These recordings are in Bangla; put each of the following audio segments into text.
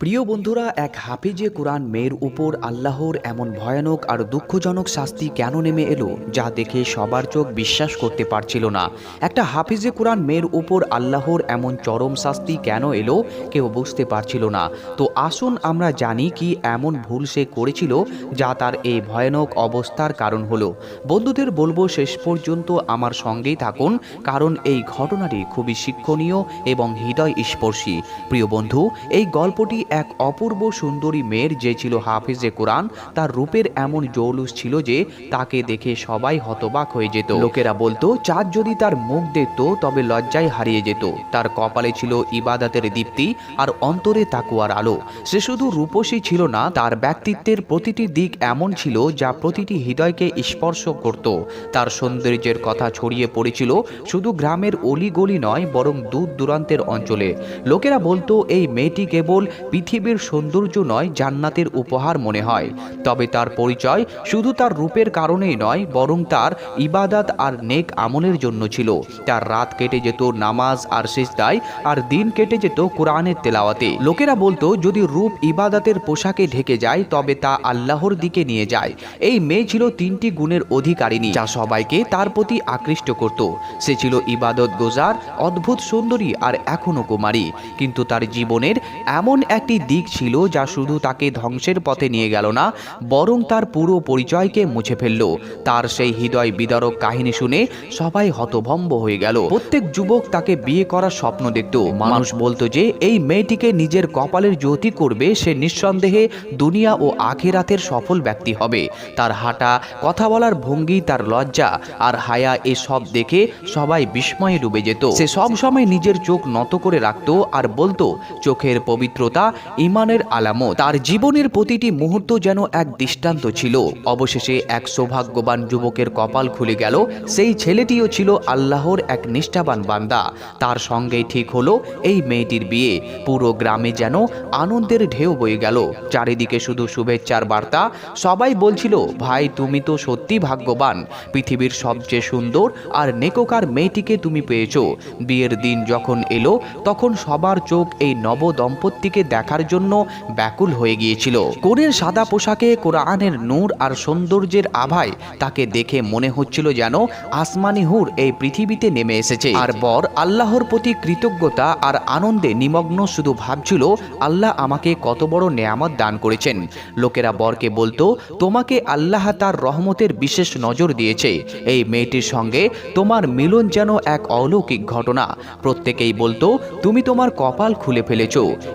প্রিয় বন্ধুরা, এক হাফিজে কোরআন মেয়ের উপর আল্লাহর এমন ভয়ানক আর দুঃখজনক শাস্তি কেন নেমে এলো, যা দেখে সবার চোখ বিশ্বাস করতে পারছিল না? একটা হাফিজে কোরআন মেয়ের উপর আল্লাহর এমন চরম শাস্তি কেন এলো, কেউ বুঝতে পারছিল না। তো আসুন আমরা জানি কি এমন ভুল সে করেছিল, যা তার এই ভয়ানক অবস্থার কারণ হলো। বন্ধুদের বলব, শেষ পর্যন্ত আমার সঙ্গেই থাকুন, কারণ এই ঘটনাটি খুবই শিক্ষণীয় এবং হৃদয় স্পর্শী প্রিয় বন্ধু, এই গল্পটি এক অপূর্ব সুন্দরী মেয়ের যে ছিল হাফিজে কোরআন, তার রূপের এমন জৌলুস ছিল যে তাকে দেখে সবাই হতবাক হয়ে যেত। লোকেরা বলতো, চাঁদ যদি তার মুখ দেখত, তবে লজ্জায় হারিয়ে যেত। তার কপালে ছিল ইবাদাতের দীপ্তি আর অন্তরে তাকুয়ার আলো। সে শুধু রূপসী ছিল না, তার ব্যক্তিত্বের প্রতিটি দিক এমন ছিল যা প্রতিটি হৃদয়কে স্পর্শ করত। তার সৌন্দর্যের কথা ছড়িয়ে পড়েছিল শুধু গ্রামের অলিগলি নয়, বরং দূর দূরান্তের অঞ্চলে। লোকেরা বলতো, এই মেয়েটি কেবল পৃথিবীর সৌন্দর্য নয়, জান্নাতের উপহার মনে হয়। তবে তার পরিচয় শুধু তার রূপের কারণেই নয়, বরং তার ইবাদাত আর নেক আমলের জন্য ছিল। তার রাত কেটে যেত নামাজ আর সিজদায়, আর দিন কেটে যেত কোরআনের তেলাওয়াতে। লোকেরা বলতো, যদি রূপ ইবাদাতের পোশাকে ঢেকে যায়, তবে তা আল্লাহর দিকে নিয়ে যায়। এই মেয়ে ছিল তিনটি গুণের অধিকারিণী, যা সবাইকে তার প্রতি আকৃষ্ট করত। সে ছিল ইবাদত গোজার অদ্ভুত সুন্দরী আর এখনও কুমারী। কিন্তু তার জীবনের এমন একটি দিক ছিল যা শুধু তাকে ধ্বংসের পথে নিয়ে গেল না, বরং তার পুরো পরিচয়কে মুছে ফেলল। তার সেই হৃদয় বিদারক কাহিনী শুনে সবাই হতভম্ব হয়ে গেল। প্রত্যেক যুবক তাকে বিয়ে করার স্বপ্ন দেখত। মানুষ বলতো যে, এই মেয়েটিকে নিজের কপালের জ্যোতি করবে, সে নিঃসন্দেহে দুনিয়া ও আখেরাতের সফল ব্যক্তি হবে। তার হাঁটা, কথা বলার ভঙ্গি, তার লজ্জা আর হায়া এসব দেখে সবাই বিস্ময়ে ডুবে যেত। সে সব সময় নিজের চোখ নত করে রাখত আর বলতো, চোখের পবিত্রতা ইমানের আলামত। তার জীবনের প্রতিটি মুহূর্ত যেন এক দৃষ্টান্ত ছিল। অবশেষে এক সৌভাগ্যবান যুবকের কপাল খুলে গেল। সেই ছেলেটিও ছিল আল্লাহর এক নিষ্ঠাবান বান্দা। তার সঙ্গেই ঠিক হলো এই মেয়েটির বিয়ে। পুরো গ্রামে যেন আনন্দের ঢেউ বয়ে গেল। চারিদিকে শুধু শুভেচ্ছার বার্তা। সবাই বলছিল, ভাই, তুমি তো সত্যি ভাগ্যবান। পৃথিবীর সবচেয়ে সুন্দর আর নেকোকার মেয়েটিকে তুমি পেয়েছ। বিয়ের দিন যখন এলো, তখন সবার চোখ এই নব দম্পতিকে দেখার জন্য ব্যাকুল হয়ে গিয়েছিল। কোরের সাদা পোশাকে কোরআনের নূর আর সৌন্দর্যের আভায় তাকে দেখে মনে হচ্ছিল যেন আসমানি হুর এই পৃথিবীতে নেমে এসেছে। আর বর আল্লাহর প্রতি কৃতজ্ঞতা আর আনন্দে নিমগ্ন শুধু ভাবছিল, আল্লাহ আমাকে কত বড় নেয়ামত দান করেছেন। লোকেরা বরকে বলতো, তোমাকে আল্লাহ তার রহমতের বিশেষ নজর দিয়েছে। এই মেয়েটির সঙ্গে তোমার মিলন যেন এক অলৌকিক ঘটনা। প্রত্যেকেই বলতো, তুমি তোমার কপাল খুলে ফেলেছ।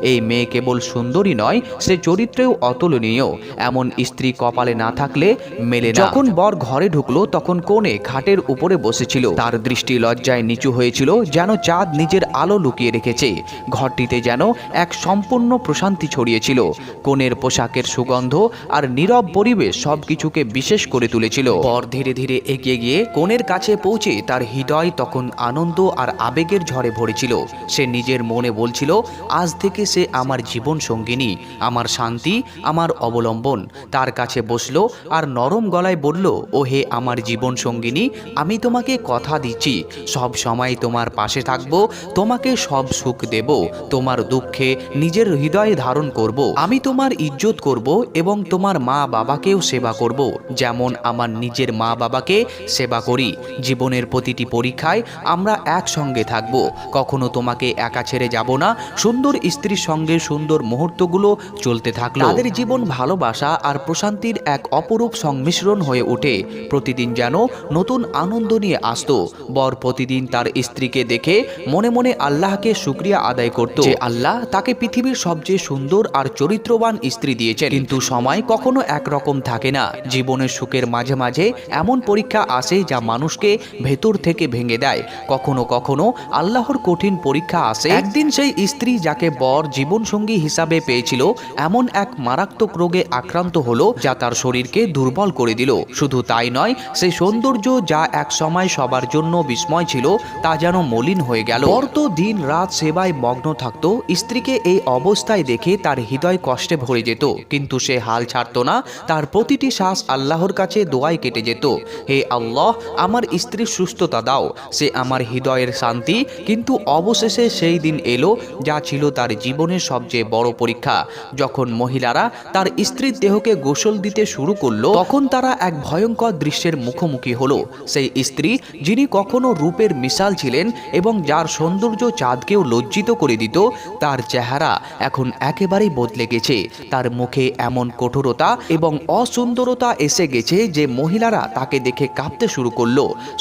এই মেয়ে কেবল সুন্দরী নয়, সে চরিত্রেও অতুলনীয়। এমন স্ত্রী কপালে না থাকলে মেলে না। যখন বর ঘরে ঢুকলো, তখন কোণে খাটের উপরে বসেছিল। তার দৃষ্টি লজ্জায় নিচু হয়েছিল, যেন চাঁদ নিজের আলো লুকিয়ে রেখেছে। ঘরটিতে যেন এক সম্পূর্ণ প্রশান্তি ছড়িয়েছিল। কোণের পোশাকের সুগন্ধ আর নীরব পরিবেশ সবকিছুকে বিশেষ করে তুলেছিল। বর ধীরে ধীরে এগিয়ে গিয়ে কোণের কাছে পৌঁছে তার হৃদয় তখন আনন্দ আর আবেগের ঝড়ে ভরেছিল। সে নিজের মনে বলছিল, আজ থেকে সে আমার জীবন সঙ্গিনী আমার শান্তি, আমার অবলম্বন। তার কাছে বসল আর নরম গলায় বলল ও হে আমার জীবন সঙ্গিনী আমি তোমাকে কথা দিচ্ছি। সব সময় তোমার পাশে থাকব, তোমাকে সব সুখ দেব, তোমার দুঃখে নিজের হৃদয়ে ধারণ করব। আমি তোমার ইজ্জত করব এবং তোমার মা বাবাকেও সেবা করব। যেমন আমার নিজের মা বাবাকে সেবা করি। জীবনের প্রতিটি পরীক্ষায় আমরা একসঙ্গে থাকব। কখনো তোমাকে একা ছেড়ে যাব না। সুন্দর স্ত্রীর সঙ্গে সুন্দর মুহূর্তগুলো চলতে থাকল। তাদের জীবন ভালোবাসা আর প্রশান্তির এক অপরূপ সংমিশ্রণ হয়ে ওঠে। প্রতিদিন যেন নতুন আনন্দ নিয়ে আসত। বর প্রতিদিন তার স্ত্রীকে দেখে মনে মনে আল্লাহকে শুক্রিয়া আদায় করত। যে আল্লাহ তাকে পৃথিবীর সবচেয়ে সুন্দর আর চরিত্রবান স্ত্রী দিয়েছেন। কিন্তু সময় কখনো একরকম থাকে না। জীবনের সুখের মাঝে মাঝে এমন পরীক্ষা আসে যা মানুষকে ভেতর থেকে ভেঙে দেয়। কখনো কখনো আল্লাহর কঠিন পরীক্ষা আসে। একদিন সেই স্ত্রী যাকে বর জীবনসঙ্গী হিসাবে পেয়েছিল এমন এক মারাত্মক রোগে আক্রান্ত হলো যা তার শরীরকে দুর্বল করে দিল। শুধু তাই নয় সেই সৌন্দর্য যা এক সময় সবার জন্য বিস্ময় ছিল, তা যেন মলিন হয়ে গেল। বর তো দিন রাত সেবায় মগ্ন থাকতো, স্ত্রীকে এই অবস্থায় দেখে তার হৃদয় কষ্টে ভরে যেত। কিন্তু সে হাল ছাড়তো না, তার প্রতিটি শ্বাস আল্লাহর কাছে দোয়ায় কেটে যেত। হে আল্লাহ, আমার স্ত্রীর সুস্থতা দাও, সে আমার হৃদয়ের শান্তি। কিন্তু অবশেষে সেই দিন এলো, যা ছিল তার জীবনের সবচেয়ে সবচেয়ে বড় পরীক্ষা। যখন মহিলারা তার স্ত্রীর দেহকে গোসল দিতে শুরু করল, তখন তারা এক ভয়ঙ্কর দৃশ্যের মুখোমুখি হলো। সেই স্ত্রী, যিনি কখনো রূপের মিশাল ছিলেন এবং যার সৌন্দর্য চাঁদকেও লজ্জিত করে দিত, তার চেহারা এখন একেবারেই বদলে গেছে। তার মুখে এমন কঠোরতা এবং অসুন্দরতা এসে গেছে যে মহিলারা তাকে দেখে কাঁদতে শুরু করল।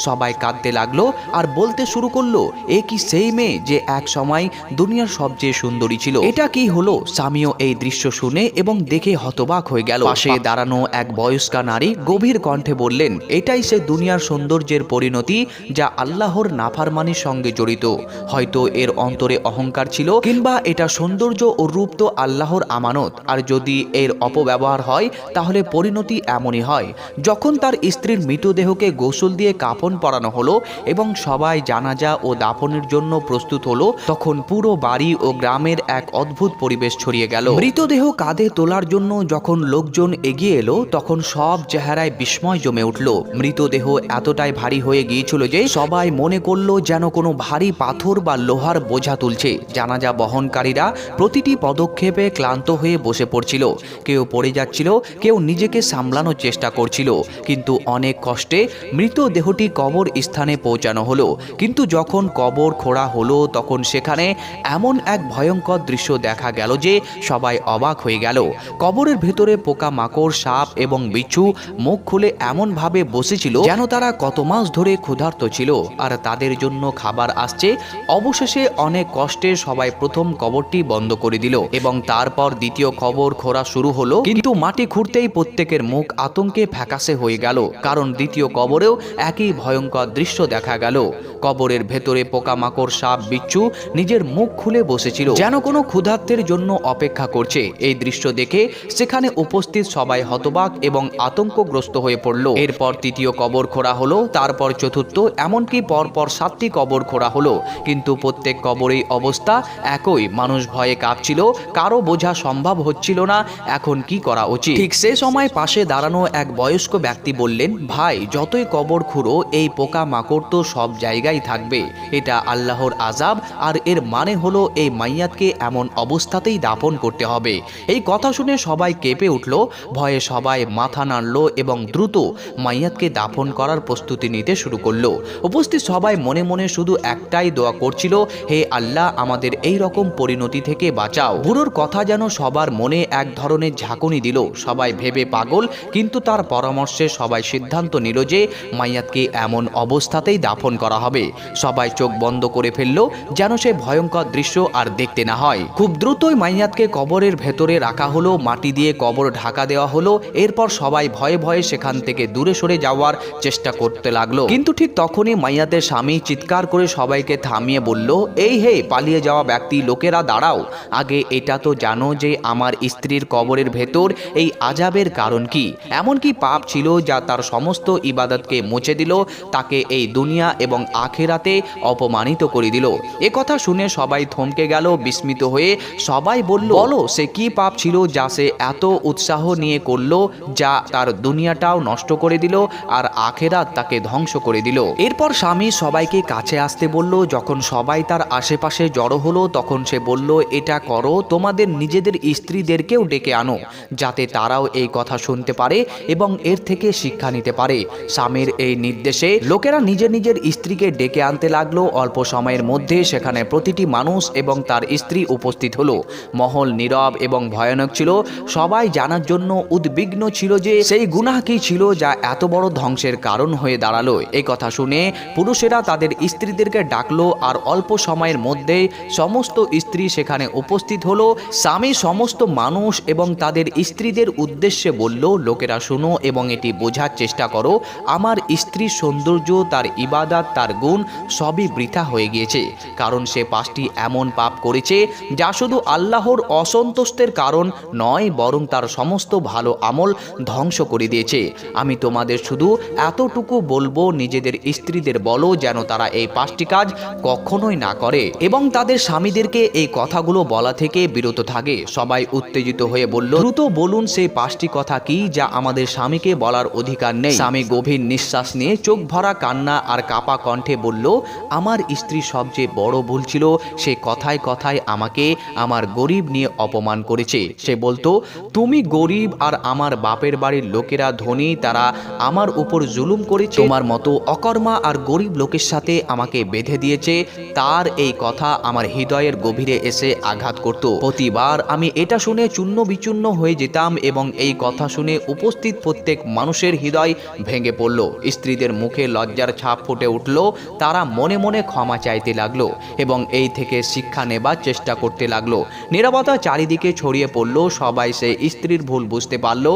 সবাই কাঁদতে লাগল আর বলতে শুরু করল, এ কি সেই মেয়ে যে এক সময় দুনিয়ার সবচেয়ে সুন্দরী ছিল? এটা কি হলো, স্বামীও এই দৃশ্য শুনে এবং দেখে হতবাক হয়ে গেল। পাশে দাঁড়ানো এক বয়স্কা নারী গভীর কণ্ঠে বললেন, এটাই সে দুনিয়ার সৌন্দর্যের পরিণতি যা আল্লাহর নাফারমানির সঙ্গে জড়িত। হয়তো এর অন্তরে অহংকার ছিল কিংবা এটা সৌন্দর্য ও রূপ তো আল্লাহর আমানত। আর যদি এর অপব্যবহার হয়, তাহলে পরিণতি এমনই হয়। যখন তার স্ত্রীর মৃতদেহকে গোসল দিয়ে কাফন পরানো হলো এবং সবাই জানাজা ও দাফনের জন্য প্রস্তুত হলো, তখন পুরো বাড়ি ও গ্রামের এক অদ্ভুত পরিবেশ ছড়িয়ে গেল। মৃতদেহ কাঁধে তোলার জন্য যখন লোকজন এগিয়ে এলো, তখন সব চেহারায় বিস্ময় জমে উঠল। মৃতদেহ এতটাই ভারী হয়ে গিয়েছিল যে সবাই মনে করল যেন কোনো ভারী পাথর বা লোহার বোঝা তুলছে। জানাজা বহনকারীরা প্রতিটি পদক্ষেপে ক্লান্ত হয়ে বসে পড়ছিল। কেউ পড়ে যাচ্ছিল, কেউ নিজেকে সামলানোর চেষ্টা করছিল। কিন্তু অনেক কষ্টে মৃতদেহটি কবর স্থানে পৌঁছানো হলো। কিন্তু যখন কবর খোঁড়া হলো, তখন সেখানে এমন এক ভয়ঙ্কর দৃশ্য দেখা গেল যে সবাই অবাক হয়ে গেল। কবরের ভেতরে পোকা মাকড় সাপ এবং বিচ্ছু মুখ খুলে এমনভাবে বসেছিল যেন তারা কত মাস ধরে ক্ষুধার্ত ছিল। আর তাদের জন্য খাবার আসছে। অবশেষে অনেক কষ্টে সবাই প্রথম কবরটি বন্ধ করে দিল এবং তারপর দ্বিতীয় কবর খোঁড়া শুরু হলো। কিন্তু মাটি খুঁড়তেই প্রত্যেকের মুখ আতঙ্কে ফ্যাকাশে হয়ে গেল। কারণ দ্বিতীয় কবরেও একই ভয়ঙ্কর দৃশ্য দেখা গেল। কবরের ভেতরে পোকামাকড়, সাপ, বিচ্ছু নিজের মুখ খুলে বসেছিল যেন কোনো ক্ষুধার্তের জন্য অপেক্ষা করছে। এই দৃশ্য দেখে সেখানে উপস্থিত সবাই হতবাক এবং আতঙ্কগ্রস্ত হয়ে পড়ল। এরপর তৃতীয় কবর খোঁড়া হলো, তারপর চতুর্থ, এমনকি পরপর সাতটি কবর খোঁড়া হলো। কিন্তু প্রত্যেক কবরেই অবস্থা একই। মানুষ ভয়ে কাঁপছিল, কারও বোঝা সম্ভব হচ্ছিল না, এখন কি করা উচিত? ঠিক সে সময় পাশে দাঁড়ানো এক বয়স্ক ব্যক্তি বললেন, ভাই, যতই কবর খুঁড়ো, এই পোকা মাকড় তো সব জায়গায় থাকবে। এটা আল্লাহর আজাব আর এর মানে হলো এই মাইয়াতকে এমন অবস্থাতেই দাপন করতে হবে। এই কথা শুনে সবাই কেঁপে উঠল, ভয়ে সবাই মাথা নাড়ল এবং দ্রুত মাইয়াতকে দাফন করার প্রস্তুতি নিতে শুরু করল। উপস্থিত সবাই মনে মনে শুধু একটাই দোয়া করছিল, হে আল্লাহ, আমাদের এই রকম পরিণতি থেকে বাঁচাও। বুড়োর কথা যেন সবার মনে এক ধরনের ঝাঁকুনি দিল। সবাই ভেবে পাগল, কিন্তু তার পরামর্শে সবাই সিদ্ধান্ত নিল যে মাইয়াতকে এমন অবস্থাতেই দাফন করা হবে। সবাই চোখ বন্ধ করে ফেলল, যেন সে ভয়ঙ্কর দৃশ্য আর দেখতে না হয়। খুব দ্রুতই মাইয়াতকে কবরের ভেতরে রাখা হলো, মাটি দিয়ে কবর ঢাকা দেওয়া হলো, এরপর সবাই ভয়ে ভয়ে সেখান থেকে দূরে সরে যাওয়ার চেষ্টা করতে লাগল। কিন্তু ঠিক তখনই মাইয়াতের স্বামী চিৎকার করে সবাইকে থামিয়ে বলল, এই হে, পালিয়ে যাওয়া ব্যক্তি, লোকেরা দাঁড়াও। আগে এটা তো জানো যে আমার স্ত্রীর কবরের ভেতর এই আজাবের কারণ কি। এমন কি পাপ ছিল যা তার সমস্ত ইবাদতকে মুছে দিল, তাকে এই দুনিয়া এবং আখেরাতে অপমানিত করে দিল। এ কথা শুনে সবাই থমকে গেল, বিস্মিত হয়ে সবাই বলল বলো সে কি পাপ ছিল যা সে এত উৎসাহ নিয়ে করল যা তার দুনিয়াটাও নষ্ট করে দিল আর আখেরাত তাকে ধ্বংস করে দিল? এরপর স্বামী সবাইকে কাছে আসতে বলল যখন সবাই তার আশেপাশে জড়ো হলো তখন সে বলল এটা করো তোমাদের নিজেদের স্ত্রীদেরকেও ডেকে আনো যাতে তারাও এই কথা শুনতে পারে এবং এর থেকে শিক্ষা নিতে পারে স্বামীর এই নির্দেশে লোকেরা নিজের নিজের স্ত্রীকে ডেকে আনতে লাগল। অল্প সময়ের মধ্যে সেখানে প্রতিটি মানুষ এবং তার স্ত্রী উপস্থিত হলো। মহল নীরব এবং ভয়ানক ছিল। সবাই জানার জন্য উদ্বিগ্ন ছিল যে সেই গুনাহ কি ছিল যা এত বড় ধ্বংসের কারণ হয়ে দাঁড়াল। এই কথা শুনে পুরুষেরা তাদের স্ত্রীদেরকে ডাকলো আর অল্প সময়ের মধ্যে সমস্ত স্ত্রী সেখানে উপস্থিত হলো। স্বামী সমস্ত মানুষ এবং তাদের স্ত্রীদের উদ্দেশ্যে বলল, লোকেরা শুনো এবং এটি বোঝার চেষ্টা করো। আমার স্ত্রীর সৌন্দর্য, তার ইবাদাত, তার গুণ সবই বৃথা হয়ে গিয়েছে। কারণ সে পাঁচটি এমন পাপ করেছে যা আল্লাহর অসন্তুষ্টের কারণ নয়, বরং তার সমস্ত ভালো আমল ধ্বংস করে দিয়েছে। আমি তোমাদের শুধু এতটুকু বলব, নিজেদের স্ত্রীদের বলো যেন তারা এই পাঁচটি কাজ কখনোই না করে এবং তাদের স্বামীদেরকে এই কথাগুলো বলা থেকে বিরত থাকে। সবাই উত্তেজিত হয়ে বলল, দ্রুত বলুন সেই পাঁচটি কথা কি যা আমাদের স্বামীকে বলার অধিকার নেই? স্বামী গভীর নিঃশ্বাস নিয়ে চোখ ভরা কান্না আর কাপা কণ্ঠে বলল, আমার স্ত্রী সবচেয়ে বড় ভুল ছিল, সে কথায় কথায় আমাকে আমার গরিব নিয়ে অপমান করেছে। সে বলতো, তুমি গরিব আর আমার বাপের বাড়ির লোকেরা ধনী, তারা আমার উপর জুলুম করেছে। তোমার মতো অকর্মা আর গরিব লোকের সাথে আমাকে বেঁধে দিয়েছে। তার এই কথা আমার হৃদয়ের গভীরে এসে আঘাত করত। প্রতিবার আমি এটা শুনে চূর্ণ বিচূর্ণ হয়ে যেতাম এবং এই কথা শুনে উপস্থিত প্রত্যেক মানুষের হৃদয় ভেঙে পড়ল। স্ত্রীদের মুখে লজ্জার ছাপ ফুটে উঠল। তারা মনে মনে ক্ষমা চাইতে লাগল এবং এই থেকে শিক্ষা নেবার চেষ্টা করতে লাগল। নিরাপত্তা চারিদিকে ছড়িয়ে পড়ল, সবাই সে স্ত্রীর ভুল বুঝতে পারল।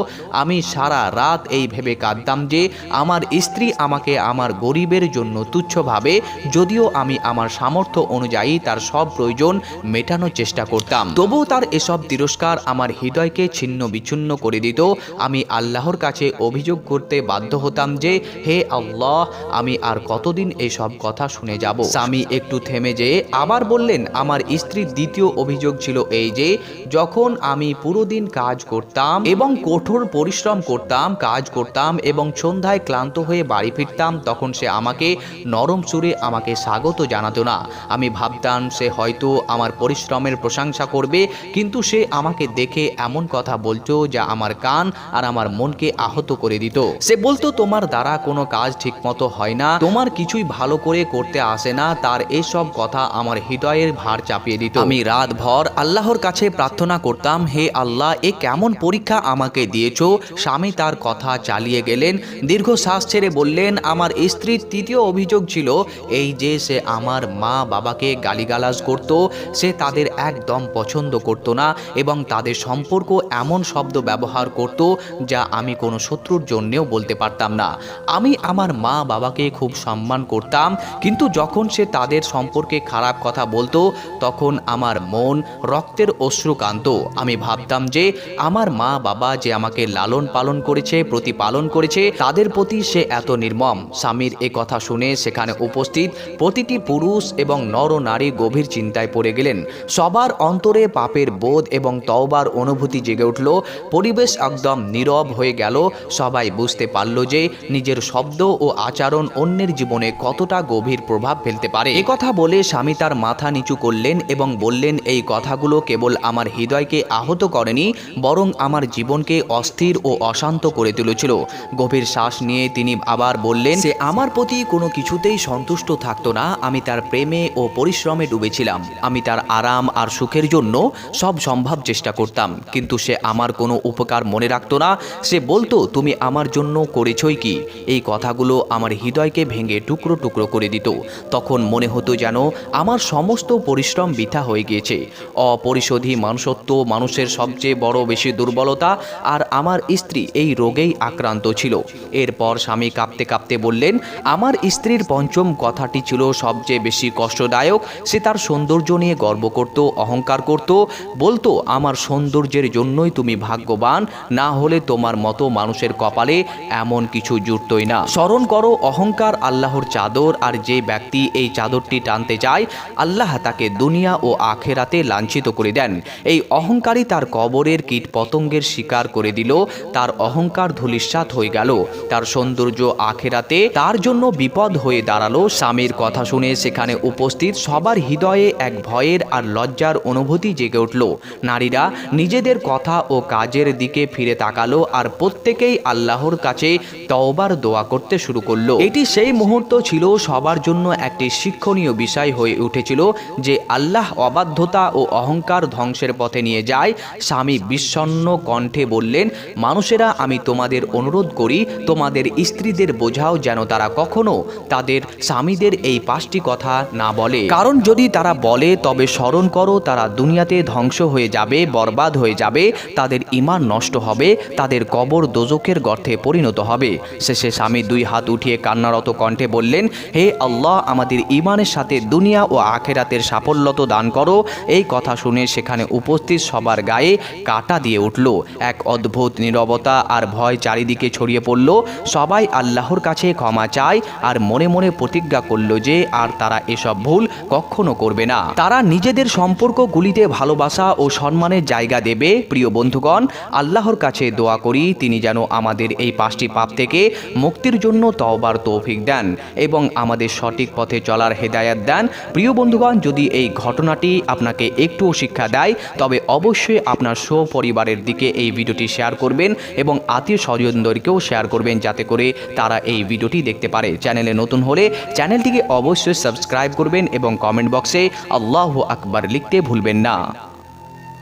আমি সারা রাত এই ভেবে কাঁদতাম যে, আমার স্ত্রী আমাকে আমার গরিবের জন্য তুচ্ছভাবে যদিও আমি আমার সামর্থ্য অনুযায়ী তার সব প্রয়োজন মেটানোর চেষ্টা করতাম। তবুও তার এসব তিরস্কার আমার হৃদয়কে ছিন্ন বিচ্ছিন্ন করে দিত। আমি আল্লাহর কাছে অভিযোগ করতে বাধ্য হতাম যে, হে আল্লাহ, আমি আর কতদিন এসব কথা শুনে যাব? স্বামী একটু থেমে যেয়ে আবার বললেন, আমার স্ত্রীর দ্বিতীয় অভিযোগ ছিল এই যে, যখন আমি পুরো দিন কাজ করতাম এবং কঠোর পরিশ্রম করতাম, কাজ করতাম এবং সন্ধ্যায় ক্লান্ত হয়ে বাড়ি ফিরতাম, তখন সে আমাকে নরম সুরে আমাকে স্বাগত জানাতো না। আমি ভাবতাম, সে হয়তো আমার পরিশ্রমের প্রশংসা করবে, কিন্তু সে আমাকে দেখে এমন কথা বলতো যা আমার কান আর আমার মনকে আহত করে দিত। সে বলতো, তোমার দ্বারা কোনো কাজ ঠিকমতো হয় না, তোমার কিছুই ভালো করে করতে আসে না, তার এসব কথা আমার হৃদয়ের ভার চাপিয়ে দিত। আমি রাত ভর আল্লাহর কাছে প্রার্থনা করতাম, হে আল্লাহ, এ কেমন পরীক্ষা আমাকে দিয়েছ? স্বামী তার কথা চালিয়ে গেলেন। দীর্ঘ শ্বাস ছেড়ে বললেন, আমার স্ত্রীর তৃতীয় অভিযোগ ছিল, এই যে সে আমার মা বাবাকে গালিগালাজ করত, সে তাদের একদম পছন্দ করত না এবং তাদের সম্পর্ক এমন শব্দ ব্যবহার করত যা আমি কোনো শত্রুর জন্যেও বলতে পারতাম না। আমি আমার মা বাবাকে খুব সম্মান করতাম, কিন্তু যখন সে তাদের সম্পর্কে খারাপ কথা বলতো, তখন আমার মন রক্তের অশ্রু কান্ত আমি ভাবতাম যে, আমার মা বাবা যে আমাকে লালন পালন করেছে, প্রতিপালন করেছে, তাদের প্রতি সে এত নির্মম। স্বামীর এ কথা শুনে সেখানে উপস্থিত প্রতিটি পুরুষ এবং নর নারী গভীর চিন্তায় পড়ে গেলেন। সবার অন্তরে পাপের বোধ এবং তওবার অনুভূতি জেগে উঠল। পরিবেশ একদম নীরব হয়ে গেল। সবাই বুঝতে পারল যে, নিজের শব্দ ও আচরণ অন্যের জীবনে কতটা গভীর প্রভাব ফেলতে পারে। কথা বলে স্বামী তার মাথা নিচু করলেন এবং বললেন, এই কথাগুলো কেবল আমার হৃদয়কে আহত করেনি, বরং আমার জীবনকে অস্থির ও অশান্ত করে তুলেছিল। গভীর শ্বাস নিয়ে তিনি আবার বললেন, সে আমার প্রতি কোনো কিছুতেই সন্তুষ্ট থাকতো না, আমি তার প্রেমে ও পরিশ্রমে ডুবেছিলাম। আমি তার আরাম আর সুখের জন্য সব সম্ভব চেষ্টা করতাম, কিন্তু সে আমার কোনো উপকার মনে রাখতো না। সে বলতো, তুমি আমার জন্য করেছই কি? এই কথাগুলো আমার হৃদয়কে ভেঙে টুকরো টুকরো করে দিত। তখন মনে হতো যেন আমার সমস্ত পরিশ্রম বৃথা হয়ে গিয়েছে। অপরিশোধী মানুষত্ব মানুষের সবচেয়ে বড় বেশি দুর্বলতা, আর আমার স্ত্রী এই রোগেই আক্রান্ত ছিল। এরপর স্বামী কাঁপতে কাঁপতে বললেন, আমার স্ত্রীর পঞ্চম কথাটি ছিল সবচেয়ে বেশি কষ্টদায়ক, সে তার সৌন্দর্য নিয়ে গর্ব করত, অহংকার করত। বলতো, আমার সৌন্দর্যের জন্যই তুমি ভাগ্যবান, না হলে তোমার মতো মানুষের কপালে এমন কিছু জুটতই না। স্মরণ করো, অহংকার আল্লাহর চাদর, আর যে ব্যক্তি এই চাদরটি টানতে চায়, আল্লাহ তাকে দুনিয়া ও আখেরাতে লাঞ্ছিত করে দেন। এই অহংকারী তার কবরের কীট পতঙ্গের শিকার করে দিল। তার অহংকার ধূলিসাৎ হয়ে গেল। তার সৌন্দর্য আখেরাতে তার জন্য বিপদ হয়ে দাঁড়াল। স্বামীর কথা শুনে সেখানে উপস্থিত সবার হৃদয়ে এক ভয়ের আর লজ্জার অনুভূতি জেগে উঠল। নারীরা নিজেদের কথা ও কাজের দিকে ফিরে তাকালো আর প্রত্যেকেই আল্লাহর কাছে তওবার দোয়া করতে শুরু করল। এটি সেই মুহূর্ত ছিল সবার জন্য একটি শিক্ষণীয় বিষয় হয়ে উঠেছিল যে আল্লাহ অবাধ্যতা ও অহংকার ধ্বংসের পথে নিয়ে যায়। স্বামী বিষণ্ণ কণ্ঠে বললেন, মানুষেরা, আমি তোমাদের অনুরোধ করি, তোমাদের স্ত্রীদের বোঝাও যেন তারা কখনো তাদের স্বামীদের এই পাঁচটি কথা না বলে। কারণ যদি তারা বলে, তবে স্মরণ করো, তারা দুনিয়াতে ধ্বংস হয়ে যাবে, বরবাদ হয়ে যাবে, তাদের ইমান নষ্ট হবে, তাদের কবর দোজকের গর্থে পরিণত হবে। শেষে স্বামী দুই হাত উঠিয়ে কান্নারত কণ্ঠে বললেন, হে আল্লাহ, আমাদের ইমানের সাথে দুনিয়া ও আখেরাতের সাফল্যত দান করো, এই কথা শুনে সেখানে উপস্থিত সবার গায়ে কাটা দিয়ে উঠল। এক অদ্ভুত নীরবতা আর ভয় চারিদিকে ছড়িয়ে পড়ল। সবাই আল্লাহর কাছে ক্ষমা চায় আর মনে মনে প্রতিজ্ঞা করল যে আর তারা এসব ভুল কখনো করবে না। তারা নিজেদের সম্পর্কগুলিতে ভালোবাসা ও সম্মানের জায়গা দেবে। প্রিয় বন্ধুগণ, আল্লাহর কাছে দোয়া করি, তিনি যেন আমাদের এই পাঁচটি পাপ থেকে মুক্তির জন্য তওবার তৌফিক দেন এবং আমাদের সঠিক পথে চলার হেদায়াত দেন। প্রিয় বন্ধুগণ, যদি এই ঘটনাটি আপনাকে একটুও শিক্ষা দেয়। তবে অবশ্যই আপনার পরিবারের দিকে এই ভিডিওটি শেয়ার করবেন এবং আত্মীয় স্বজনদেরকেও শেয়ার করবেন যাতে করে তারা এই ভিডিওটি দেখতে পারে। চ্যানেলে নতুন হলে চ্যানেলটিকে অবশ্যই সাবস্ক্রাইব করবেন এবং কমেন্ট বক্সে আল্লাহ আকবার লিখতে ভুলবেন না।